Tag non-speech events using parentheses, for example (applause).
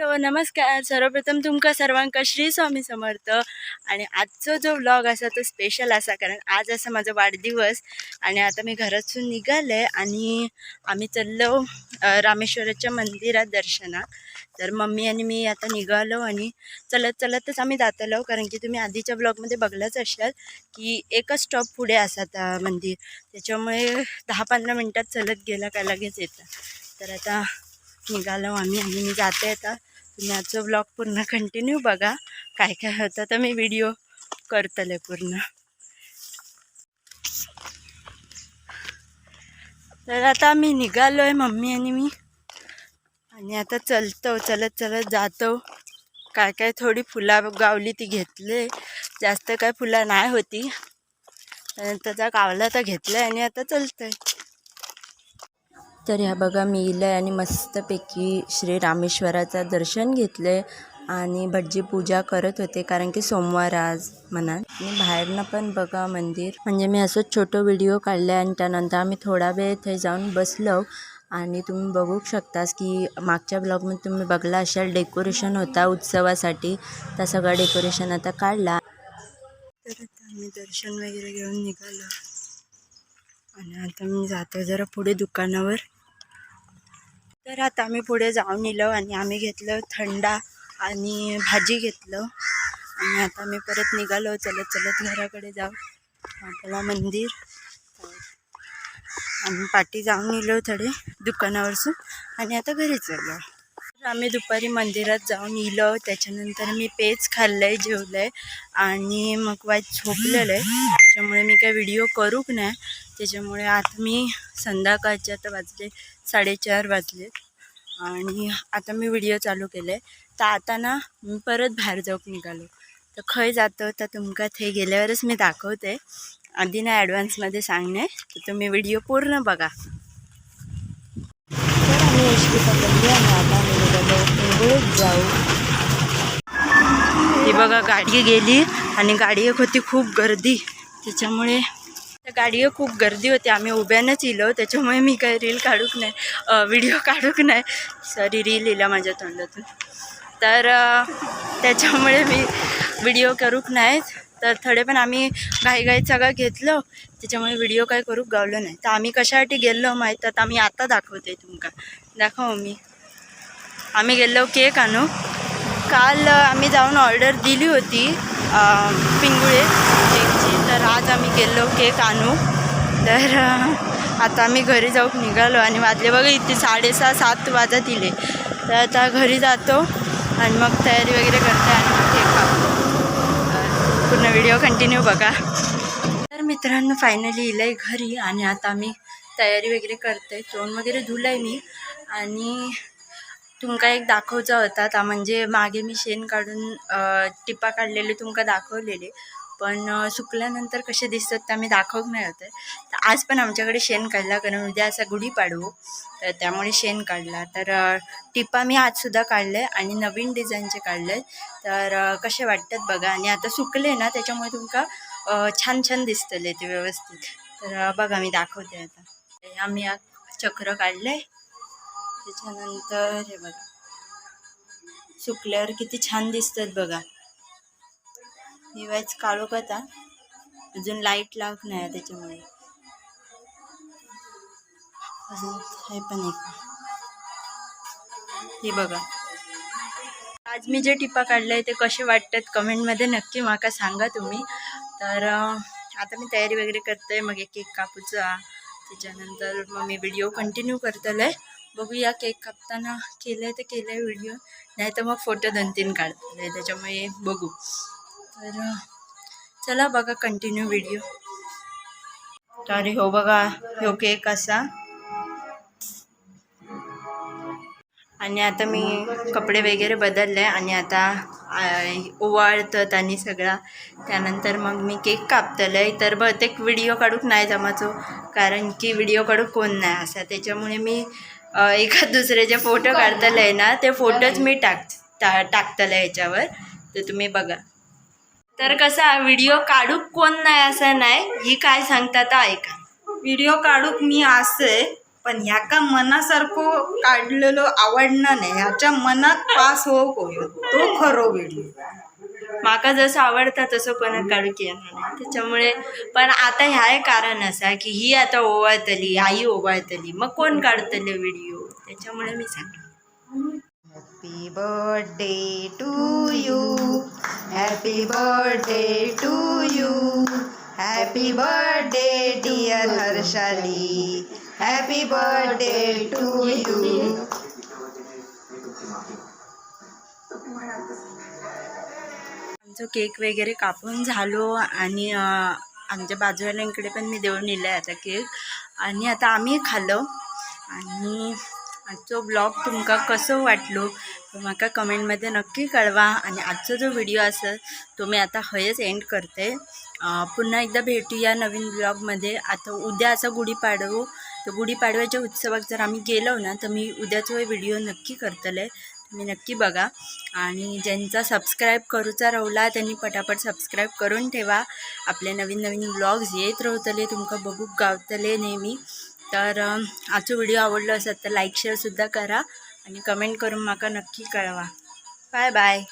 Hello नमस्कार. सर्वप्रथम तुमका सर्वांका श्री स्वामी समर्थ. आणि आजचा जो व्लॉग असा तो स्पेशल असा कारण आज असा माझा वाढदिवस. आणि आता मी घरातून निघाले आणि आम्ही चाललो रामेश्वराच्या मंदिरात दर्शनाक तर मम्मी आणि मी आता निघालो आणि चलत चलतच आम्ही जातलो कारण की तुम्ही आधीच्या ब्लॉगमध्ये बघलाच असाल की एकच स्टॉप पुढे असा मंदिर. त्याच्यामुळे दहा पंधरा मिनटात चलत गेला का लगेच येतं. तर आता निघालो आम्ही आणि मी जाते आता. तुम्ही आजचा ब्लॉग पूर्ण कंटिन्यू बघा. काय काय होतं तर मी व्हिडिओ करतले पूर्ण. तर आता मी निघालो आहे मम्मी आणि मी. आणि आता चलतो चलत चलत जातो. काय काय थोडी फुला गावली ती घेतले. जास्त काय फुलं नाही होती. त्याचा गावला तर घेतलं आणि आता चलतं आहे तर ह्या बघा मी इलंय आणि मस्तपैकी श्री रामेश्वराचं दर्शन घेतलंय आणि भटजी पूजा करत होते कारण की सोमवार आज म्हणा आणि बाहेरनं पण बघा मंदिर. म्हणजे मी असंच छोटं व्हिडिओ काढलं आणि त्यानंतर आम्ही थोडा वेळ इथे जाऊन बसलो. आणि तुम्ही बघू शकतास की मागच्या ब्लॉगमध्ये तुम्ही बघला असाल डेकोरेशन होता उत्सवासाठी. त्या सगळं डेकोरेशन आता काढला. तर आता आम्ही दर्शन वगैरे घेऊन निघालो. आणि आता मी जातो जरा पुढे दुकानावर. तर आता आम्ही पुढे जाऊन इलो आणि आम्ही घेतलं थंडा आणि भाजी घेतलं. आणि आता आम्ही परत निघालो. चलत चलत घराकडे जाऊ. आपला मंदिर. आम्ही पाठी जाऊन नेलो थोडे दुकानावरसून. आणि आता घरी चाललो तर आम्ही दुपारी मंदिरात जाऊन येलो त्याच्यानंतर मी पेज खाल्लंय जेवलंय. आणि मग वाईट झोपलेलं आहे त्याच्यामुळे मी काय व्हिडिओ करूक नाही? त्याच्यामुळे आता मी संध्याकाळचे आता वाजले साडेचार वाजले. आणि आता मी व्हिडिओ चालू केले तर आता ना मी परत बाहेर जाऊक निघालो. तर खंय जातो तर तुमका ते गेल्यावरच मी दाखवते. आधी ना ॲडव्हान्समध्ये सांगणे. तर तुम्ही व्हिडिओ पूर्ण बघा. तर आम्ही पकडली आणि आता निघालो जाऊ. ही बघा गाडी गेली आणि गाडी एक होती खूप गर्दी. त्याच्यामुळे त्या गाडीवर खूप गर्दी होती. आम्ही उभ्यानंच इलो. त्याच्यामुळे मी काही रील काढूक नाही. व्हिडिओ (laughs) काढूक नाही. सॉरी रील इला माझ्या तोंडातून. तर त्याच्यामुळे मी व्हिडिओ करूक नाही तर थोडे पण आम्ही घाईघाईत सगळं घेतलं. त्याच्यामुळे व्हिडिओ काय करूक गावलो नाही. तर आम्ही कशासाठी गेलो माहीत? तर आम्ही आता दाखवते तुमका. दाखव मी. आम्ही गेलो केक आणू. काल आम्ही जाऊन ऑर्डर दिली होती पिंगुळे. तर आज आम्ही गेलो केक आणू. तर आता आम्ही घरी जाऊन निघालो आणि वाजले. बघा इथे साडेसहा सात वाजत इले. तर आता घरी जातो आणि मग तयारी वगैरे करते आणि मग केक पूर्ण व्हिडिओ कंटिन्यू बघा. तर मित्रांनो फायनली इलंय घरी आणि आता आम्ही तयारी वगैरे करते. तोंड वगैरे धुलंय मी. आणि तुमका एक दाखवचा होता. म्हणजे मागे मी शेण काढून टिप्पा टिपा काढलेले तुमका दाखवलेले. पण सुकल्यानंतर कसे दिसतात ते आम्ही दाखवत नाही होते. तर आज पण आमच्याकडे शेण काढला कारण उद्या असा गुढी पाडवू. तर त्यामुळे शेण काढला. तर टिपा मी आजसुद्धा काढले आणि नवीन डिझाईनचे काढले. तर कसे वाटतात बघा. आणि आता सुकले ना त्याच्यामुळे तुमका छान छान दिसतले ते व्यवस्थित. तर बघा मी दाखवते आता. आम्ही चक्र काढले. त्याच्यानंतर हे बघा. सुकल्यावर किती छान दिसतात बघा. ही वॅच काळो आता अजून लाइट लावत नाही त्याच्यामुळे. अजून हे पण एक. हे बघा. आज मी जे टिपा काढले ते कसे वाटतात कमेंटमध्ये नक्की माका सांगा तुम्ही. तर आता मी तयारी वगैरे करते मग एक केक कापूचा त्याच्यानंतर मग मी व्हिडिओ कंटिन्यू करतले बघूया केक कापताना केलं तर केलं आहे व्हिडिओ नाही तर मग फोटो दोन तीन काढतले त्याच्यामुळे बघू. तर चला बघा कंटिन्यू व्हिडिओ तर हो बघा हो केक असा आणि आता मी कपडे वगैरे बदलले आणि आता ओवाळतात आणि सगळा. त्यानंतर मग मी केक कापतले तर बहुतेक व्हिडिओ काढूक नाही जमाचो कारण की व्हिडिओ काढूक कोण नाही असा. त्याच्यामुळे मी एका दुसऱ्याचे फोटो काढतले ना ते फोटोच मी टाक टा टाकतलं ह्याच्यावर तर तुम्ही बघा. तर कसा व्हिडिओ काढूक कोण नाही असं नाही ही काय सांगता तर ऐका. व्हिडिओ काढूक मी असे पण ह्याका मनासारखं काढलेलो आवडणार नाही ह्याच्या मनात पास हो होयो तो खरो व्हिडिओ माका जसं आवडतं तसं कोणाक काढूक येणार नाही. त्याच्यामुळे पण आता ह्या कारण असा की ही आता ओवाळतली आई ओवाळतली मग कोण काढतले व्हिडिओ त्याच्यामुळे मी सांगते. Happy birthday to you happy birthday to you happy birthday dear Harshali happy birthday to you आमचं केक वगैरे कापून झालो आणि आमच्या बाजूवाल्यांकडे पण मी देऊन नेलं आहे आता केक. आणि आता आम्ही खाल्लो. आणि आजचो ब्लॉग तुमका कसं वाटलो म्हाका कमेंटमध्ये नक्की कळवा. आणि आजचा जो व्हिडिओ असेल तो मी आता हयच एंड करते. पुन्हा एकदा भेटूया नवीन ब्लॉगमध्ये. आता उद्या असा गुढीपाडवो तर गुढीपाडव्याच्या उत्सवात जर आम्ही गेलो ना तर मी उद्याचा व्हिडिओ नक्की करतले. तुम्ही नक्की बघा. आणि ज्यांचा सबस्क्राईब करूचा रावला त्यांनी पटापट सबस्क्राईब करून ठेवा. आपले नवीन नवीन ब्लॉग्स येत रावतले तुमका बघूक गावतले नेहमी. तर आजचो व्हिडिओ आवडलो असत तर लाईक शेअरसुद्धा करा आणि कमेंट करून म्हाका नक्की कळवा. Bye bye